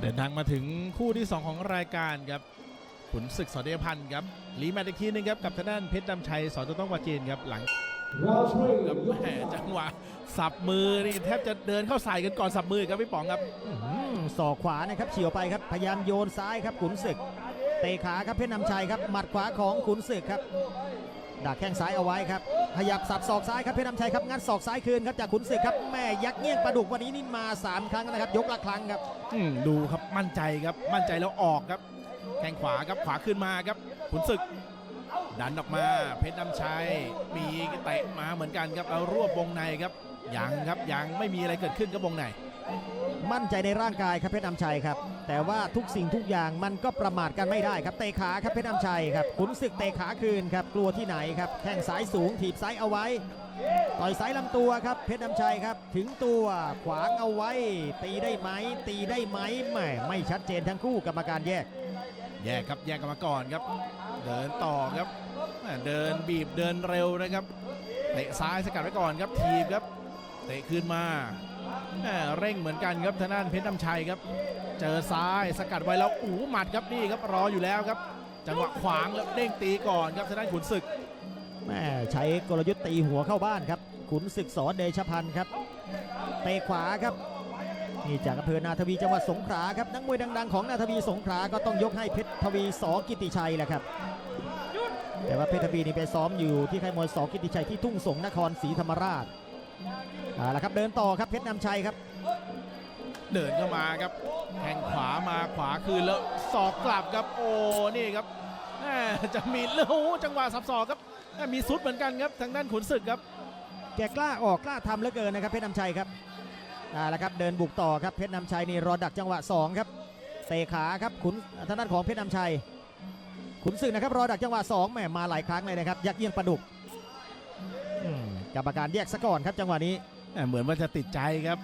เดินทางมาถึงคู่ที่ 2 ของรายการครับขุนศึกสอเดชพันธ์ครับรีแมตช์อีกทีหนึงครับกับทางด้านเพชรดำชัยสอจะต้องวาจีนครับหลังกับแหมจังหวะสับมือนี่แทบจะเดินเข้าใส่กันก่อนสับมือครับพี่ป๋องครับอื้อหือศอกขวานะครับเฉียวไปครับ พยายามโยนซ้ายครับขุนศึก เตะขาครับเพชรนำชัยครับหมัดขวาของขุนศึกครับดักแข้งซ้ายเอาไว้ครับขยับสับศอกซ้ายครับเพชรนำชัยครับงัดศอกซ้ายคืนครับจากขุนศึกครับแม่ยักเงี้ยงปลาดุกวันนี้นี่มาสามครั้งนะครับ ยกละครั้งครับอืมดูครับมั่นใจครับมั่นใจแล้วออกครับแข้งขวาครับขวาขึ้นมาครับขุนศึก ดันออกมาเพชรน้ำชัยมีเตะมาเหมือนกันครับแล้วรวบวงในครับยังครับยังไม่มีอะไรเกิดขึ้นกับวงในมั่นใจในร่างกายครับเพชรนำชัยครับ แต่ว่าทุกสิ่งทุกอย่างมันก็ประมาทกันไม่ได้ครับเตะขาครับเพชรนำชัยครับขุนศึกเตะขาคืนครับกลัวที่ไหนครับแข้งซ้ายสูงถีบซ้ายเอาไว้ ต่อยซ้ายลำตัวครับเพชรนำชัยครับ ถึงตัวขวางเอาไว้ ตีได้ไหมตีได้ไหมแหม่ไม่ชัดเจนทั้งคู่กรรมการแยก แยกครับแยกกันมาก่อนครับ เดินต่อครับเดินบีบเดินเร็วนะครับเตะซ้ายสกัดไว้ก่อนครับทีบครับเตะคืนมาเร่งเหมือนกันครับทางด้านเพชรน้ำชัยครับ เจอซ้ายสกัดไว้แล้วอู้หมัดครับนี่ครับรออยู่แล้วครับ จังหวะขวางแล้วเด้งตีก่อนครับทางด้านขุนศึกแม่ใช้กลยุทธ์ตีหัวเข้าบ้านครับ ขุนศึกสอนเดชพันธ์ครับเตะขวาครับนี่จากอำเภอนาทวีจังหวัดสงขลาครับนักมวยดัง ๆ ของนาทวีสงขลาก็ต้องยกให้เพชรทวีสอกิติชัยแหละครับ แต่ว่าเพชรทวีนี่ไปซ้อมอยู่ที่ค่ายมวยสอกิติชัยที่ทุ่งสงนครศรีธรรมราชเอาละครับเดินต่อครับเพชรนำชัยครับ เดินเข้ามาครับแทงขวามาขวาคืนแล้วศอกกลับครับโอ้นี่ครับแม่จะมีเรื่องโอ้โหจังหวะสับศอกครับแม่มีซุดเหมือนกันครับทางด้านขุนศึกครับ แกกล้าออกกล้าทำเหลือเกินนะครับเพชรนำชัยครับเอาละครับเดินบุกต่อครับเพชรนำชัยนี่รอดักจังหวะสองครับเตะขาครับขุนทางด้านของเพชรนำชัยขุนศึกนะครับรอดักจังหวะ2แหมมาหลายครั้งเลยนะครับยักเยียงปลาดุกอืมกรรมการแยกซะก่อนครับจังหวะนี้แหม่เหมือนว่าจะติดใจครับ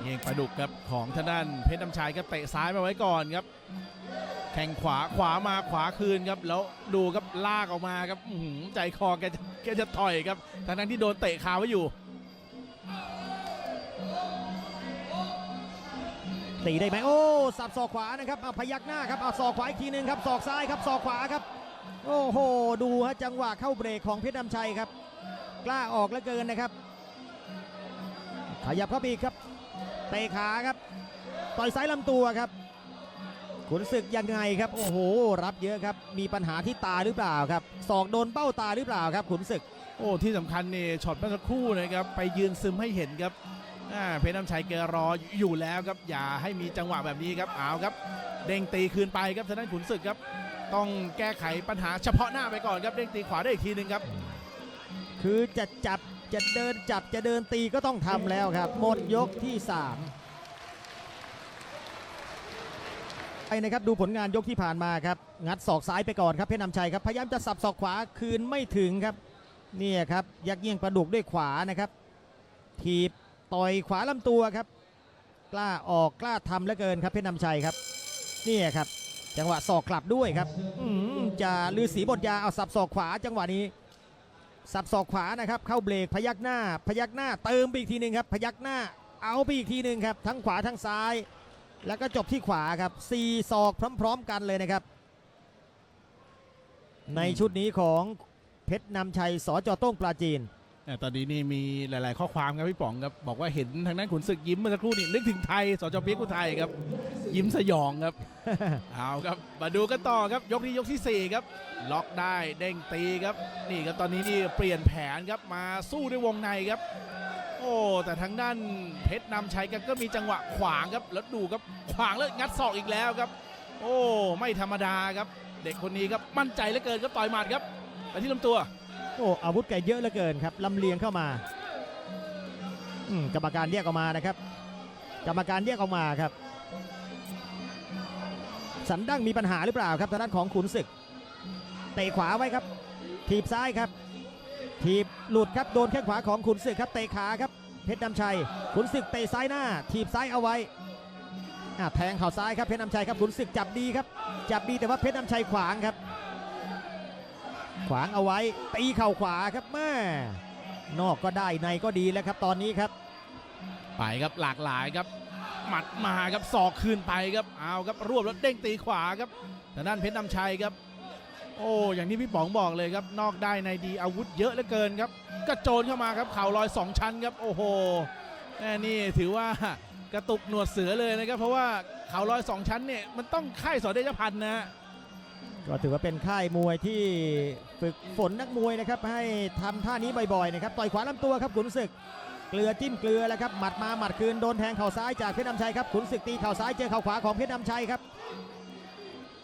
เงียงปลาดุกครับของทางด้านเพชรน้ำชายครับเตะซ้ายมาไว้ก่อนครับ แข่งขวาขวามาขวาคืนครับ แล้วดูครับลากออกมาครับหือใจคอแกจะแกจะถอยครับทางนั้นที่โดนเตะคาไว้อยู่ ตีได้ไหมโอ้สับศอกขวานะครับเอาพยักหน้าครับเอาศอกขวาอีกทีหนึงครับศอกซ้ายครับศอกขวาครับ โอ้โหดูฮะจังหวะเข้าเบรกของเพชรนำชัยครับ กล้าออกเหลือเกินนะครับขยับเข้าไปอีกครับ เตะขาครับ ต่อยซ้ายลำตัวครับ ขุนศึกยังไงครับ โอ้โห รับเยอะครับ มีปัญหาที่ตาหรือเปล่าครับศอกโดนเป้าตาหรือเปล่าครับ ขุนศึก โอ้ที่สำคัญนี่ช็อตเมื่อสักครู่นะครับไปยืนซึมให้เห็นครับอ่าเพชรน้ำชัยแกรออยู่แล้วครับอย่าให้มีจังหวะแบบนี้ครับเอาครับ เด้งตีคืนไปครับทางด้านขุนศึกครับ ต้องแก้ไขปัญหาเฉพาะหน้าไปก่อนครับเด้งตีขวาได้อีกทีหนึ่งครับ คือจะจับ จะเดินจับจะเดินตีก็ต้องทำแล้วครับ หมดยกที่3ไปนะครับดูผลงานยกที่ผ่านมาครับ งัดศอกซ้ายไปก่อนครับเพชรนำชัยครับ พยายามจะสับศอกขวาคืนไม่ถึงครับเนี่ยครับ ยักเยี่ยงประดุกด้วยขวานะครับทีบต่อยขวาลำตัวครับ กล้าออกกล้าทำเหลือเกินครับเพชรนำชัยครับเนี่ยครับ จังหวะศอกกลับด้วยครับอืจะลือสีบทยาเอาสับศอกขวาจังหวะนี้ สับศอกขวานะครับ เข้าเบรกพยักหน้า พยักหน้าเติมไปอีกทีหนึ่งครับ พยักหน้าเอาไปอีกทีหนึ่งครับ ทั้งขวาทั้งซ้าย แล้วก็จบที่ขวาครับสี่ศอกพร้อม ๆ กันเลยนะครับ ในชุดนี้ของเพชรนำชัยสจโต้งปลาจีนแต่ตอนนี้นี่มีหลาย ๆ ข้อความครับพี่ป๋องครับบอกว่าเห็นทางด้านขุนศึกยิ้มเมื่อสักครู่นี่นึกถึงไทยสจเปียกอุทัยครับ ยิ้มสยองครับ เอาครับมาดูกันต่อครับยกนี้ยกที่สี่ครับ ล็อกได้เด้งตีครับ นี่ครับตอนนี้นี่เปลี่ยนแผนครับมาสู้ด้วยวงในครับ โอ้แต่ทางด้านเพชรนำชัยกันก็มีจังหวะขวางครับแล้วดูครับขวางแล้วงัดศอกอีกแล้วครับ โอ้ไม่ธรรมดาครับ เด็กคนนี้ครับมั่นใจเหลือเกินครับต่อยหมัดครับไปที่ลำตัวโอ้อาวุธแกเยอะเหลือเกินครับลำเลียงเข้ามา อืมกรรมการแยกออกมานะครับ กรรมการแยกออกมาครับ สันดั้งมีปัญหาหรือเปล่าครับทางด้านของขุนศึกเตะขวาไว้ครับ ถีบซ้ายครับ ถีบหลุดครับโดนแข้งขวาของขุนศึกครับเตะขาครับเพชรดำชัยขุนศึกเตะซ้ายหน้า ถีบซ้ายเอาไว้แทงเข่าซ้ายครับเพชรดำชัยครับขุนศึกจับดีครับจับดีแต่ว่าเพชรดำชัยขวางครับ ขวางเอาไว้ตีเข่าขวาครับแม่นอกก็ได้ในก็ดีแล้วครับตอนนี้ครับไปครับหลากหลายครับ หมัดมาครับศอกคืนไปครับเอาครับรวบแล้วเด้งตีขวาครับทางด้านเพชรนำชัยครับ โอ้อย่างที่พี่ป๋องบอกเลยครับ นอกได้ในดีอาวุธเยอะเหลือเกินครับกระโจนเข้ามาครับเข่าลอยสองชั้นครับโอ้โหแม่นี่ถือว่ากระตุกหนวดเสือเลยนะครับ เพราะว่าเข่าลอยสองชั้นเนี่ยมันต้องค่ายสอนเดชพันธ์นะก็ถือว่าเป็นค่ายมวยที่ฝึกฝนนักมวยนะครับ ให้ทำท่านี้บ่อยๆนะครับต่อยขวาลำตัวครับขุนศึก เกลือจิ้มเกลือแล้วครับหมัดมาหมัดคืนโดนแทงเข่าซ้ายจากเพชรน้ำชัยครับขุนศึกตีเข่าซ้ายเจอเข่าขวาของเพชรน้ำชัยครับ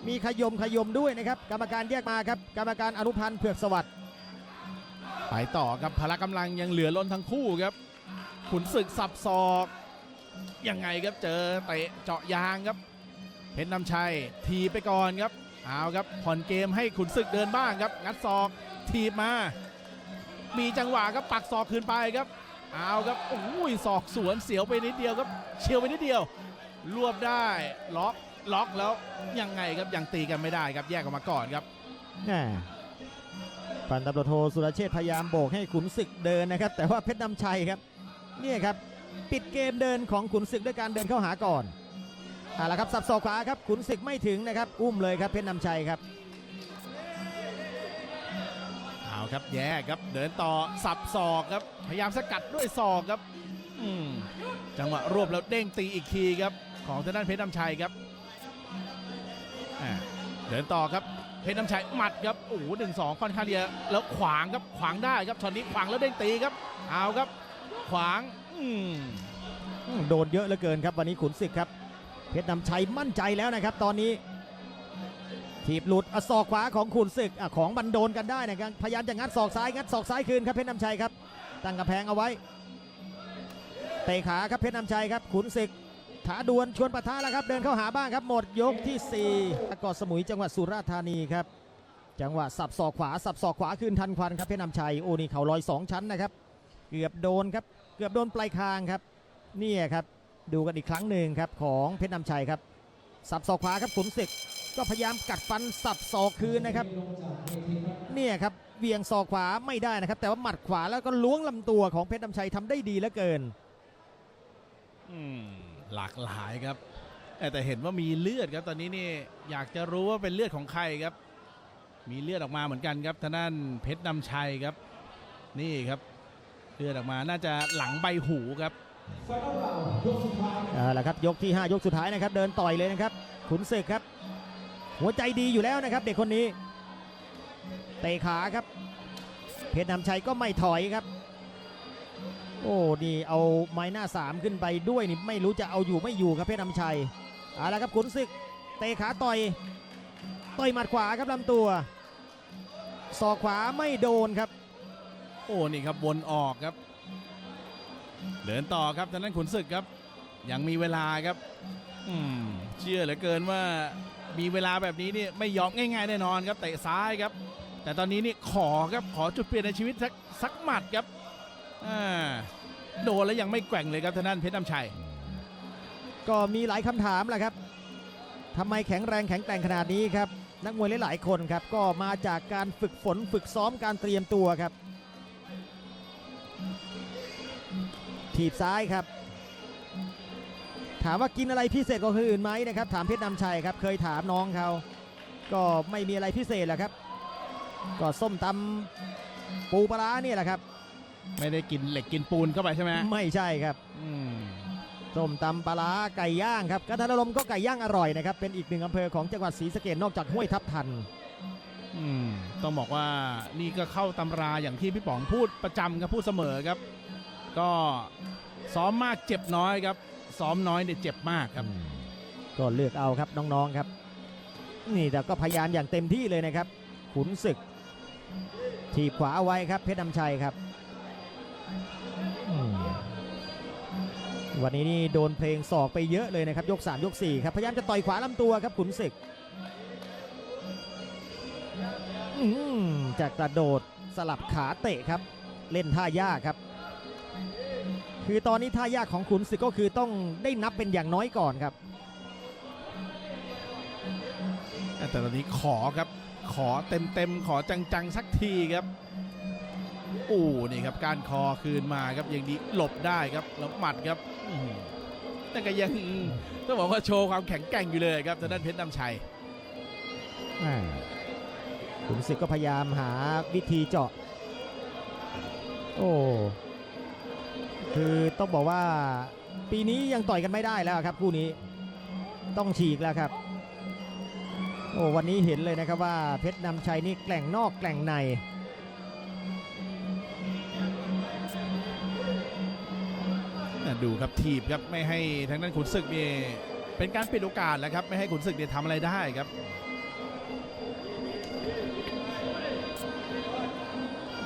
มีขยมขยมด้วยนะครับกรรมการแยกมาครับกรรมการอนุพันธ์เผือกสวัสดิ์ไปต่อครับพละกำลังยังเหลือล้นทั้งคู่ครับ ขุนศึกสับศอกยังไงครับเจอเตะเจาะยางครับเพชรนำชัยทีไปก่อนครับเอาครับผ่อนเกมให้ขุนศึกเดินบ้างครับ งัดศอกทีบมา มีจังหวะครับปักศอกคืนไปครับ เอาครับโอ้ยศอกสวนเสียวไปนิดเดียวครับเฉียวไปนิดเดียว รวบได้ล็อกล็อกแล้วยังไงครับยังตีกันไม่ได้ครับแยกออกมาก่อนครับแหม่พันตำรวจโทสุรเชษพยายามโบกให้ขุนศึกเดินนะครับ แต่ว่าเพชรน้ำชัยครับเนี่ยครับปิดเกมเดินของขุนศึกด้วยการเดินเข้าหาก่อนเอาละครับสับศอกขวาครับขุนศึกไม่ถึงนะครับ อุ้มเลยครับเพชรน้ำชัยครับ ครับแย่ครับเดินต่อสับศอกครับ พยายามสกัดด้วยศอกครับจังหวะรวบแล้วเด้งตีอีกทีครับ ของทางด้านเพชรน้ำชัยครับเดินต่อครับเพชรน้ำชัยหมัดครับโอ้โหหนึ่งสองค่อนข้างเรียแล้วขวางครับขวางได้ครับช็อตนี้ขวางแล้วเด้งตีครับเอาครับ ขวางอืโดนเยอะเหลือเกินครับ วันนี้ขุนศึกครับ เพชรนำชัยมั่นใจแล้วนะครับ ตอนนี้ ถีบหลุดอศอกขวาของขุนศึกอของบันโดนกันได้นะครับพยายามจะงัดศอกซ้ายงัดศอกซ้ายคืนครับเพชรนำชัยครับตั้งกระแพงเอาไว้เตะขาครับเพชรนำชัยครับขุนศึกถาดวนชวนปะทะแล้วครับเดินเข้าหาบ้างครับหมดยกที่4เกาะสมุยจังหวัดสุราษฎร์ธานีครับจังหวะสับศอกขวาสับศอกขวาคืนทันควันครับเพชรนำชัยโอ้นี่เข่าลอยสองชั้นนะครับเกือบโดนครับเกือบโดนปลายคางครับนี่ครับดูกันอีกครั้งหนึ่งครับของเพชรนำชัยครับสับศอกขวาครับขุนศึก ก็พยายามกัดฟันสับศอกคืนนะครับ เนี่ยครับเวียงศอกขวาไม่ได้นะครับ แต่ว่าหมัดขวาแล้วก็ล้วงลำตัวของเพชรนำชัยทำได้ดีเหลือเกินอืมหลากหลายครับแต่แต่เห็นว่ามีเลือดครับตอนนี้นี่อยากจะรู้ว่าเป็นเลือดของใครครับ มีเลือดออกมาเหมือนกันครับทางด้านเพชรนำชัยครับ นี่ครับ เลือดออกมาน่าจะหลังใบหูครับเอาละครับยกที่ 5 ยกสุดท้ายนะครับ เดินต่อยเลยนะครับขุนศึกครับ หัวใจดีอยู่แล้วนะครับ เด็กคนนี้เตะขาครับ เพชรนำชัยก็ไม่ถอยครับ โอ้นี่เอาไม้หน้าสามขึ้นไปด้วยนี่ไม่รู้จะเอาอยู่ไม่อยู่ครับเพชรนำชัยเอาละครับขุนศึกเตะขาต่อยต่อยหมัดขวาครับลำตัวศอกขวาไม่โดนครับ โอ้นี่ครับวนออกครับ เดินต่อครับทางด้านขุนศึกครับ ยังมีเวลาครับ อืมเชื่อเหลือเกินว่า มีเวลาแบบนี้นี่ไม่ยอมง่ายๆแน่นอนครับเตะซ้ายครับ แต่ตอนนี้นี่ขอครับขอจุดเปลี่ยนในชีวิตสักสักหมัดครับโดนแล้วยังไม่แกว่งเลยครับท่างด้นเพชรน้ำชัย ก็มีหลายคำถามแหละครับทำไมแข็งแรงแข็งแกร่งขนาดนี้ครับ นักมวยหลายๆคนครับ ก็มาจากการฝึกฝนฝึกซ้อมการเตรียมตัวครับ ถีบซ้ายครับ ถามว่ากินอะไรพิเศษกว่าคนอื่นไหมนะครับถามเพชรนำชัยครับเคยถามน้องเขาก็ไม่มีอะไรพิเศษแหละครับ ก็ส้มตำปูปลาร้าเนี่ยแหละครับ ไม่ได้กินเหล็กกินปูนเข้าไปใช่ไหมไม่ใช่ครับอืมส้มตำปลาร้าไก่ย่างครับกันทรลมก็ไก่ย่างอร่อยนะครับเป็นอีกหนึ่งอำเภอของจังหวัดศรีสะเกดนอกจากห้วยทับทันอืมต้องบอกว่านี่ก็เข้าตำราอย่างที่พี่ป๋องพูดประจำครับพูดเสมอครับ ก็ซ้อมมากเจ็บน้อยครับ ซ้อมน้อยเนี่ยเจ็บมากครับ ก็เลือกเอาครับน้องๆครับ นี่แต่ก็พยายามอย่างเต็มที่เลยนะครับ ขุนศึก ถีบขวาเอาไว้ครับเพชรนำชัยครับวันนี้นี่โดนเพลงศอกไปเยอะเลยนะครับ ยก 3 ยก 4 ครับพยายามจะต่อยขวาลำตัวครับขุนศึกจากกระโดดสลับขาเตะครับ เล่นท่ายากครับ คือตอนนี้ท่ายากของขุนศึกก็คือต้องได้นับเป็นอย่างน้อยก่อนครับ แต่ตอนนี้ขอครับ ขอเต็มเต็มๆขอจังๆ สักทีครับโอ้นี่ครับการคอคืนมาครับอย่างดีหลบได้ครับแล้วหมัดครับอื้อหือแต่ก็ยังต้องบอกว่าโชว์ความแข็งแกร่งอยู่เลยครับทางด้านเพชรนำชัยอ่าขุนศึกก็พยายามหาวิธีเจาะ โอ้ คือต้องบอกว่าปีนี้ยังต่อยกันไม่ได้แล้วครับคู่นี้ต้องฉีกแล้วครับ โอ้วันนี้เห็นเลยนะครับว่าเพชรนำชัยนี่แกล่งนอกแกล่งในดูครับทีบครับไม่ให้ทางด้านขุนศึกนี่เป็นการปิดโอกาสแล้วครับ ไม่ให้ขุนศึกเนี่ยทำอะไรได้ครับ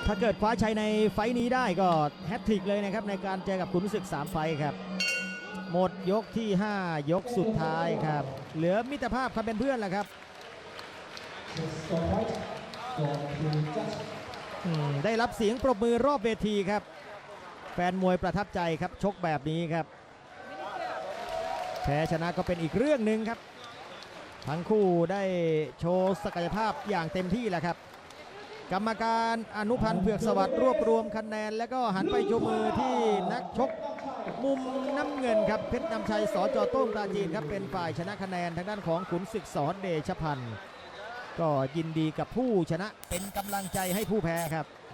ถ้าเกิดคว้าชัยในไฟต์นี้ได้ก็แฮตทริกเลยนะครับในการเจอกับขุนศึก 3 ไฟครับ หมดยกที่ 5 ยกสุดท้ายครับ เหลือมิตรภาพความเป็นเพื่อนแหละครับได้รับเสียงปรบมือรอบเวทีครับ แฟนมวยประทับใจครับชกแบบนี้ครับแพ้ชนะก็เป็นอีกเรื่องหนึ่งครับ ทั้งคู่ได้โชว์ศักยภาพอย่างเต็มที่แหละครับ กรรมการอนุพันธ์เผือกสวัสดิ์รวบรวมคะแนน แล้วก็หันไปชูมือที่นักชกมุมน้ำเงินครับเพชรนำชัยสจโต้งปราจีนครับเป็นฝ่ายชนะคะแนนทางด้านของขุนศึกสอนเดชพันธ์ก็ยินดีกับผู้ชนะเป็นกำลังใจให้ผู้แพ้ครับ